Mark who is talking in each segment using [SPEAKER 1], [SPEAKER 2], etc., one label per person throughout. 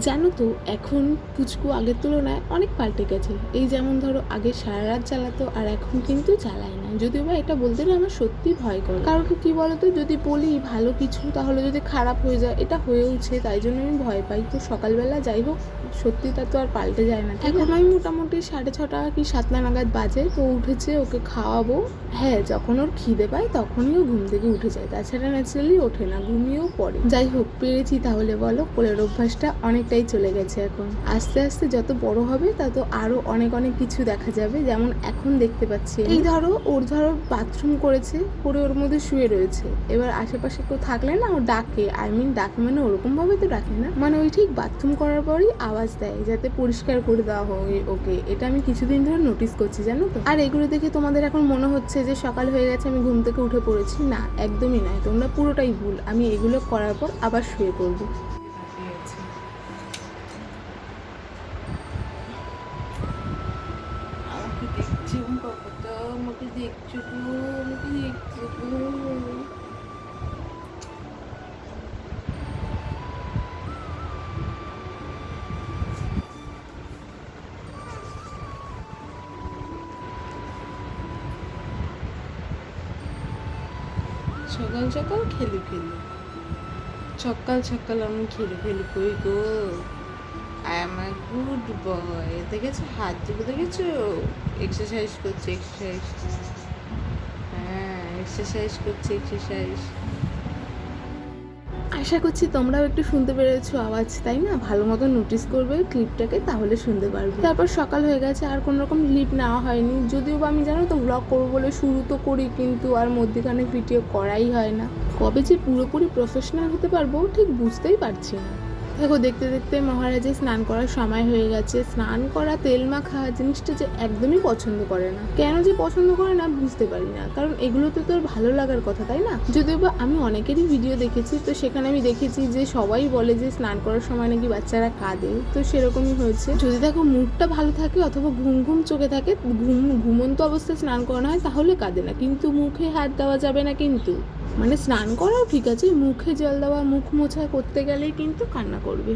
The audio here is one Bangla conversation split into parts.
[SPEAKER 1] জানো তো, এখন পুচকু আগের তুলনায় অনেক পাল্টে গেছে। এই যেমন ধরো, আগে সারা রাত চালাতো আর এখন কিন্তু চালায় না। যদিও বা এটা বলতে না আমার সত্যি ভয় করে। কারণ কি বলতো যদি বলি ভালো কিছু তাহলে যদি খারাপ হয়ে যায় এটা হয়ে হয়েওছে তাই জন্য আমি ভয় পাই। তো সকালবেলা যাই হোক সত্যি তা তো আর পাল্টে যায় না এখন আমি মোটামুটি সাড়ে ছটা কি সাতটা নাগাদ বাজে তো উঠেছে ওকে খাওয়াবো। হ্যাঁ যখন ওর খিদে পায় তখনই ও ঘুম থেকে উঠে যায়। তাছাড়া ন্যাচারালি ওঠে না ঘুমিয়েও পড়ে। যাই হোক পেরেছি তাহলে বলো কোলের অভ্যাসটা অনেকটাই চলে গেছে এখন। আস্তে আস্তে যত বড় হবে তত আরও অনেক অনেক কিছু দেখা যাবে যেমন এখন দেখতে পাচ্ছি এই ধরো ওর ধরো বাথরুম করেছে করে ওর মধ্যে শুয়ে রয়েছে। এবার আশেপাশে কেউ থাকলে না ও ডাকে। আই মিন ডাকে মানে ওরকম ভাবে তো ডাকে না। মানে ওই ঠিক বাথরুম করার পরই আওয়াজ দেয়, যাতে পরিষ্কার করে দেওয়া হয় ওকে। এটা আমি কিছুদিন ধরে নোটিস করছি, জানো তো। আর এগুলো দেখে তোমাদের এখন মনে হচ্ছে যে সকাল হয়ে গেছে, আমি ঘুম থেকে উঠে পড়েছি। না, একদমই নয়। তোমরা পুরোটাই ভুল। আমি এগুলো করার পর আবার শুয়ে পড়ব
[SPEAKER 2] আমাকে দেখছ বাবাটা আমাকে দেখছ গো দেখছ সকাল সকাল খেলু খেলু। সকাল সকাল আমি খেলু খেলু কই গো? I am a good boy. দেখেছ? হাত দুটো দেখেছ? এক্সারসাইজ করছে এক্সারসাইজ হ্যাঁ এক্সারসাইজ করছে এক্সারসাইজ
[SPEAKER 1] আশা করছি তোমরাও একটু শুনতে পেরেছ আওয়াজ, তাই না? ভালো মতো নোটিস করবে ক্লিপটাকে তাহলে শুনতে পারবে। তারপর সকাল হয়ে গেছে, আর কোনো রকম ক্লিপ নেওয়া হয়নি। যদিও বা আমি জানো তো ব্লগ করব বলে শুরু তো করি, কিন্তু আর মধ্যেখানে ভিডিও করাই হয় না। কবে যে পুরোপুরি প্রফেশনাল হতে পারব, ঠিক বুঝতেই পারছি না। দেখো, দেখতে দেখতে মহারাজের স্নান করার সময় হয়ে গেছে। স্নান করা, তেল মাখা জিনিসটা যে একদমই পছন্দ করে না। কেন যে পছন্দ করে না, বুঝতে পারি না। কারণ এগুলো তো তোর ভালো লাগার কথা, তাই না? যদিও বা আমি অনেকেরই ভিডিও দেখেছি, তো সেখানে আমি দেখেছি যে সবাই বলে যে স্নান করার সময় নাকি বাচ্চারা কাঁদে। তো সেরকমই হয়েছে। যদি দেখো মুডটা ভালো থাকে অথবা ঘুম ঘুম চোখে থাকে, ঘুম, ঘুমন্ত অবস্থায় স্নান করানো হয়, তাহলে কাঁদে না। কিন্তু মুখে হাত দেওয়া যাবে না কিন্তু। মানে স্নান করাও ঠিক আছে, মুখে জল দেওয়া, মুখ মোছা করতে গেলেই কিন্তু কান্না করবে।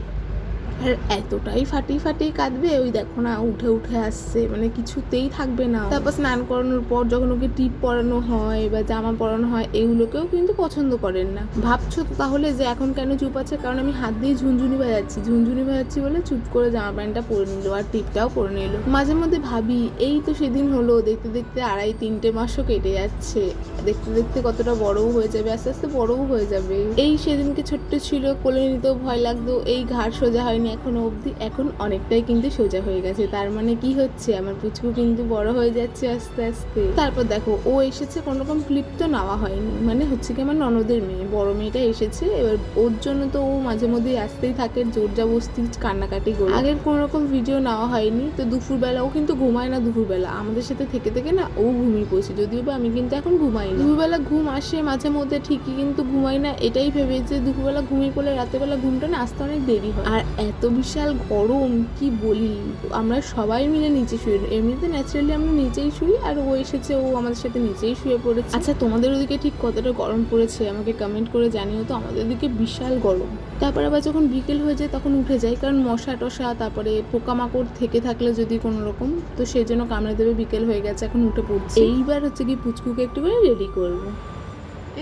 [SPEAKER 1] আর এতটাই ফাটি ফাটি কাঁদবে, ওই দেখো না, উঠে উঠে আসছে মানে কিছুতেই থাকবে না। তারপর স্নান করানোর পর যখন ওকে টিপ পরানো হয় বা জামা পরানো হয়, এগুলোকেও কিন্তু পছন্দ করেন না। ভাবছ তাহলে যে এখন কেন চুপ আছে? কারণ আমি হাত দিয়ে ঝুনঝুনি বাজাচ্ছি। ঝুনঝুনি বাজাচ্ছি বলে চুপ করে জামা প্যান্টটা পরে নিল আর টিপটাও পরে নিল। মাঝে মধ্যে ভাবি, এই তো সেদিন হলো, দেখতে দেখতে আড়াই তিনটে মাসও কেটে যাচ্ছে। দেখতে দেখতে কতটা বড়ও হয়ে যাবে, আস্তে আস্তে বড়ও হয়ে যাবে। এই সেদিনকে ছোট্ট ছিল, কোলে নিতেও ভয় লাগতো, এই ঘাড় সোজা হয়নি, এখনও অবধি। এখন অনেকটাই কিন্তু সোজা হয়ে গেছে। তার মানে কি হচ্ছে? আমার পুচকু কিন্তু বড় হয়ে যাচ্ছে আস্তে আস্তে। তারপর দেখো, ও এসেছে কোনো রকম ক্লিপ তো নেওয়া হয়নি। মানে হচ্ছে কি আমার ননদের মেয়ে, বড় মেয়েটা এসেছে। এবার ওর জন্য তো ও মাঝে মধ্যেই আসতেই থাকে, জোর জাবস্তি কান্নাকাটি করে। আগের কোনো রকম ভিডিও নেওয়া হয়নি। তো দুপুরবেলা ও কিন্তু ঘুমায় না দুপুরবেলা। আমাদের সাথে থেকে থেকে না ও ঘুমিয়ে পড়ছে। যদিও বা আমি কিন্তু এখন ঘুমাই না। দুপুরবেলা ঘুম আসে মাঝে মধ্যে, ঠিকই কিন্তু ঘুমাই না। এটাই ভেবে যে দুপুরবেলা ঘুমিয়ে পড়লে রাতেরবেলা ঘুমটা না আসতে অনেক দেরি হয়। আর এত বিশাল গরম কি বলি? আমরা সবাই মিলে নিচে শুয়ে এমনিতে ন্যাচারালি আমরা নিচেই শুই আর ও এসেছে ও আমাদের সাথে নিচেই শুয়ে পড়েছে। আচ্ছা তোমাদের ওদিকে ঠিক কতটা গরম পড়েছে? আমাকে কমেন্ট করে জানিও তো আমাদের দিকে বিশাল গরম। তারপর আবার যখন বিকেল হয়ে যায় তখন উঠে যায় কারণ মশা টশা তারপরে পোকামাকড় থেকে থাকলে যদি কোনো রকম তো সেই জন্য কামড়ে দেবে বিকেল হয়ে গেছে এখন উঠে পড়ছে। এইবার হচ্ছে কি পুচকুকে একটু করে রেডি করব।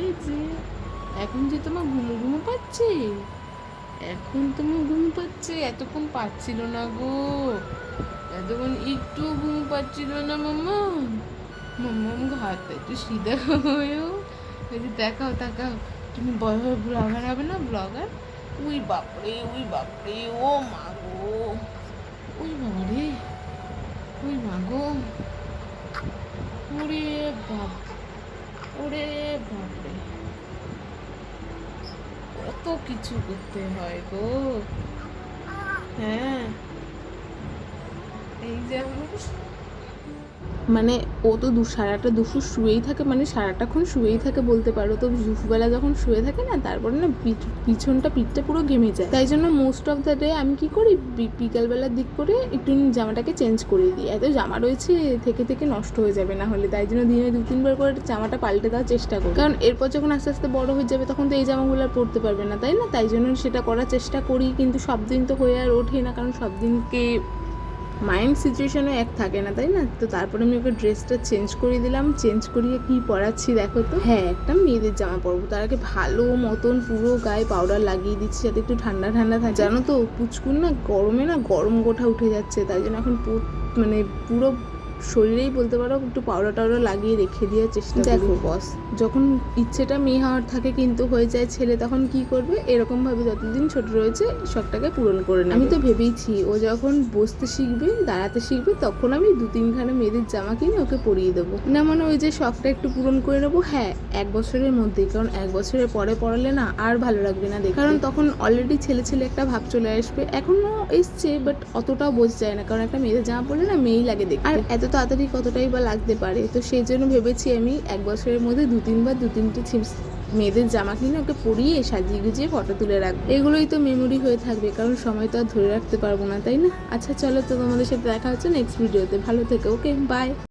[SPEAKER 2] এই যে এখন যে তোমার ঘুমো ঘুমো পাচ্ছে? এখন তোমার ঘুম পাচ্ছে, এতক্ষণ পাচ্ছিল না গো। এতক্ষণ একটু ঘুম পাচ্ছিল না, মাম্মা। মাম্মাম ঘাটটা একটু সিধা হয়েও এই যে দেখাও দেখাও। তুমি বড় হয়ে ব্লগার হবে না, ব্লগার? উই বাপরে উই বাপরে, ও মা গো। ওই বাবারে ওই মা গো। ওরে বাপ ওরে বাপরে কত কিছু করতে হয় গো। হ্যাঁ। এই যে
[SPEAKER 1] মানে ও তো দু, সারাটা দুপুর শুয়েই থাকে মানে সারাটাক্ষণ শুয়েই থাকে বলতে পারো। তো দুপুরবেলা যখন শুয়ে থাকে না, তারপরে না পিছনটা পিঠটা পুরো ঘেমে যায়। তাই জন্য মোস্ট অফ দ্য ডে আমি কি করি বিকালবেলার দিক করে একটু জামাটাকে চেঞ্জ করে দিই। এত জামা রয়েছে, থেকে থেকে নষ্ট হয়ে যাবে না হলে। তাই জন্য দিনে দু, তিনবার করে জামাটা পাল্টে দেওয়ার চেষ্টা করি। কারণ এরপর যখন আস্তে আস্তে বড় হয়ে যাবে, তখন তো এই জামাগুলো আর পরতে পারবে না, তাই না? তাই জন্য সেটা করার চেষ্টা করি, কিন্তু সব দিন তো হয়ে আর ওঠে না, কারণ সব দিনকে মাইন্ড সিচুয়েশনও এক থাকে না, তাই না? তো তারপরে আমি ওকে ড্রেসটা চেঞ্জ করিয়ে দিলাম চেঞ্জ করিয়ে কি পরাচ্ছি দেখো তো? হ্যাঁ একটা মেয়েদের জামা পরবো। তার আগে ভালো মতন পুরো গায়ে পাউডার লাগিয়ে দিচ্ছি যাতে একটু ঠান্ডা ঠান্ডা থাকে। জানো তো পুচকুন না গরমে না গরম গোঠা উঠে যাচ্ছে, তাই জন্য এখন মানে পুরো শরীরেই বলতে পারো একটু পাউডার টাউডার লাগিয়ে রেখে দেওয়ার চেষ্টা দেখো বস যখন ইচ্ছেটা মেয়ে হওয়ার থাকে কিন্তু হয়ে যায় ছেলে তখন কি করবে? এরকম ভাবে যতদিন ছোট রয়েছে শখটাকে পূরণ করে আমি তো ভেবেইছি ও যখন বসতে শিখবে দাঁড়াতে শিখবে তখন আমি দু তিনখানা মেয়েদের জামা কিনে ওকে পরিয়ে দেবো। না মানে ওই যে শখটা একটু পূরণ করে নেব? হ্যাঁ এক বছরের মধ্যেই কারণ এক বছরের পরে পড়ালে না আর ভালো লাগবে না দেখে কারণ তখন অলরেডি ছেলে ছেলে একটা ভাব চলে আসবে। এখনও এসছে বাট অতটাও বোঝা যায় না কারণ একটা মেয়েদের জামা পরলে না মেয়েই লাগে দেখতে। আর এত তাড়াতাড়ি কতটাই বা লাগতে পারে। তো সেই জন্য ভেবেছি আমি এক বছরের মধ্যে দু তিনবার দু তিনটে মেয়েদের জামা কিনে ওকে পরিয়ে সাজিয়ে গুজিয়ে ফটো তুলে রাখব। এগুলোই তো মেমোরি হয়ে থাকবে, কারণ সময় তো আর ধরে রাখতে পারব না, তাই না? আচ্ছা চলো তো তোমাদের সাথে দেখা হচ্ছে নেক্সট ভিডিওতে ভালো থেকে ওকে বাই